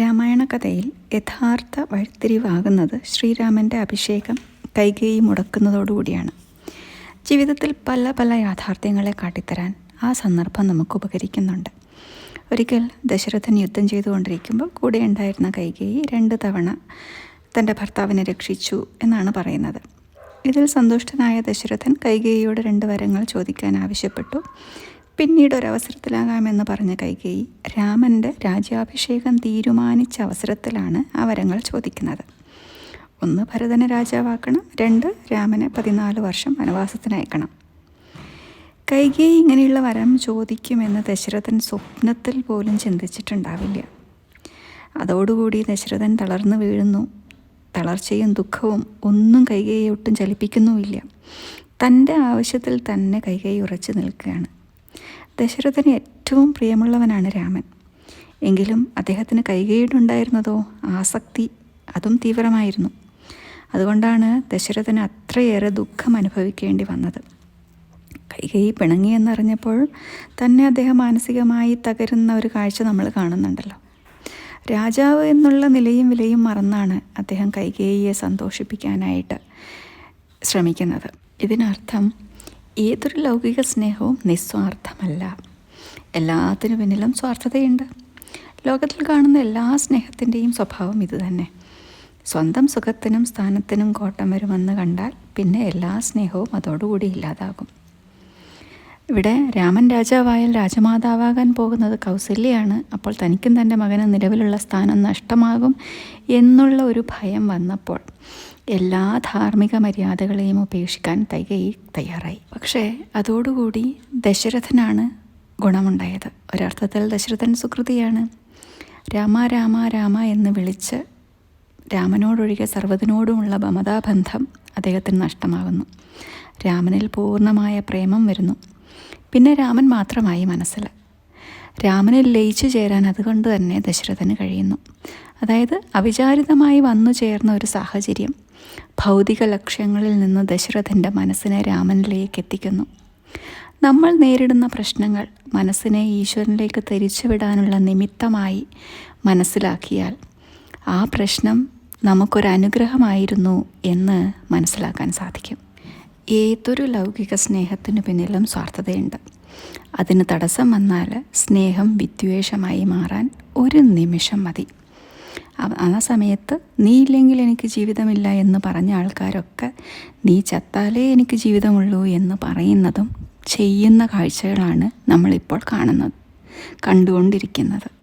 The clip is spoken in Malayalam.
രാമായണ കഥയിൽ യഥാർത്ഥ വഴിത്തിരിവാകുന്നത് ശ്രീരാമന്റെ അഭിഷേകം കൈകേയി മുടക്കുന്നതോടുകൂടിയാണ്. ജീവിതത്തിൽ പല പല യാഥാർത്ഥ്യങ്ങളെ കാട്ടിത്തരാൻ ആ സന്ദർഭം നമുക്ക് ഉപകരിക്കുന്നുണ്ട്. ഒരിക്കൽ ദശരഥൻ യുദ്ധം ചെയ്തുകൊണ്ടിരിക്കുമ്പോൾ കൂടെ ഉണ്ടായിരുന്ന കൈകേയി രണ്ട് തവണ തന്റെ ഭർത്താവിനെ രക്ഷിച്ചു എന്നാണ് പറയുന്നത്. ഇതിൽ സന്തുഷ്ടനായ ദശരഥൻ കൈകേയിയോട് രണ്ട് വരങ്ങൾ ചോദിക്കാൻ ആവശ്യപ്പെട്ടു. പിന്നീട് ഒരവസരത്തിലാകാമെന്ന് പറഞ്ഞ കൈകേയി രാമന്റെ രാജ്യാഭിഷേകം തീരുമാനിച്ച അവസരത്തിലാണ് ആ വരങ്ങൾ ചോദിക്കുന്നത്. ഒന്ന് ഭരതനെ രാജാവാക്കണം രണ്ട് രാമനെ പതിനാല് വർഷം വനവാസത്തിനയക്കണം കൈകേയി ഇങ്ങനെയുള്ള വരം ചോദിക്കുമെന്ന് ദശരഥൻ സ്വപ്നത്തിൽ പോലും ചിന്തിച്ചിട്ടുണ്ടാവില്ല. അതോടുകൂടി ദശരഥൻ തളർന്നു വീഴുന്നു. തളർച്ചയും ദുഃഖവും ഒന്നും കൈകേയെ ഒട്ടും ചലിപ്പിക്കുന്നുമില്ല. തന്റെ ആവശ്യത്തിൽ തന്നെ കൈകൈ ഉറച്ചു നിൽക്കുകയാണ്. ദശരഥന് ഏറ്റവും പ്രിയമുള്ളവനാണ് രാമൻ. എങ്കിലും അദ്ദേഹത്തിന് കൈകേടുണ്ടായിരുന്നതോ? ആസക്തി അതും തീവ്രമായിരുന്നു. അതുകൊണ്ടാണ് ദശരഥന് അത്രയേറെ ദുഃഖം അനുഭവിക്കേണ്ടി വന്നത്. കൈകൈ പിണങ്ങിയെന്നറിഞ്ഞപ്പോൾ തന്നെ അദ്ദേഹം മാനസികമായി തകരുന്ന ഒരു കാഴ്ച നമ്മൾ കാണുന്നുണ്ടല്ലോ. രാജാവ് എന്നുള്ള നിലയും വിലയും മറന്നാണ് അദ്ദേഹം കൈകേയിയെ സന്തോഷിപ്പിക്കാനായിട്ട് ശ്രമിക്കുന്നത്. ഇതിനർത്ഥം ഏതൊരു ലൗകിക സ്നേഹവും നിസ്വാർത്ഥമല്ല. എല്ലാത്തിനു പിന്നിലും സ്വാർത്ഥതയുണ്ട്. ലോകത്തിൽ കാണുന്ന എല്ലാ സ്നേഹത്തിന്റെയും സ്വഭാവം ഇതുതന്നെ സ്വന്തം സുഖത്തിനും സ്ഥാനത്തിനും കോട്ടം വരുമെന്ന് കണ്ടാൽ പിന്നെ എല്ലാ സ്നേഹവും അതോടുകൂടി ഇല്ലാതാകും. ഇവിടെ രാമൻ രാജാവായാൽ രാജമാതാവാകാൻ പോകുന്നത് കൗസല്യാണ്. അപ്പോൾ തനിക്കും തന്റെ മകന് നിലവിലുള്ള സ്ഥാനം നഷ്ടമാകും എന്നുള്ള ഒരു ഭയം വന്നപ്പോൾ എല്ലാ ധാർമ്മിക മര്യാദകളെയും ഉപേക്ഷിക്കാൻ തൈകൈ തയ്യാറായി. പക്ഷേ അതോടുകൂടി ദശരഥനാണ് ഗുണമുണ്ടായത്. ഒരർത്ഥത്തിൽ ദശരഥൻ സുകൃതിയാണ്. രാമ രാമ രാമ എന്ന് വിളിച്ച് രാമനോടൊഴികെ സർവതിനോടുമുള്ള മമതാബന്ധം അദ്ദേഹത്തിന് നഷ്ടമാകുന്നു. രാമനിൽ പൂർണമായ പ്രേമം വരുന്നു. പിന്നെ രാമൻ മാത്രമായി മനസ്സിൽ രാമനെ ലയിച്ചു ചേരാൻ അതുകൊണ്ട് തന്നെ ദശരഥന് കഴിയുന്നു. അതായത് അവിചാരിതമായി വന്നു ചേർന്ന ഒരു സാഹചര്യം ഭൗതിക ലക്ഷ്യങ്ങളിൽ നിന്ന് ദശരഥന്റെ മനസ്സിനെ രാമനിലേക്ക് എത്തിക്കുന്നു. നമ്മൾ നേരിടുന്ന പ്രശ്നങ്ങൾ മനസ്സിനെ ഈശ്വരനിലേക്ക് തിരിച്ചുവിടാനുള്ള നിമിത്തമായി മനസ്സിലാക്കിയാൽ ആ പ്രശ്നം നമുക്കൊരനുഗ്രഹമായിരുന്നു എന്ന് മനസ്സിലാക്കാൻ സാധിക്കും. ഏതൊരു ലൗകിക സ്നേഹത്തിന് പിന്നിലും സ്വാർത്ഥതയുണ്ട്. അതിന് തടസ്സം വന്നാൽ സ്നേഹം വിദ്വേഷമായി മാറാൻ ഒരു നിമിഷം മതി. ആ സമയത്ത് നീ ഇല്ലെങ്കിൽ എനിക്ക് ജീവിതമില്ല എന്ന് പറഞ്ഞ ആൾക്കാരൊക്കെ നീ ചത്താലേ എനിക്ക് ജീവിതമുള്ളൂ എന്ന് പറയുന്നതും ചെയ്യുന്ന കാഴ്ചകളാണ് നമ്മളിപ്പോൾ കാണുന്നത് കണ്ടുകൊണ്ടിരിക്കുന്നത്.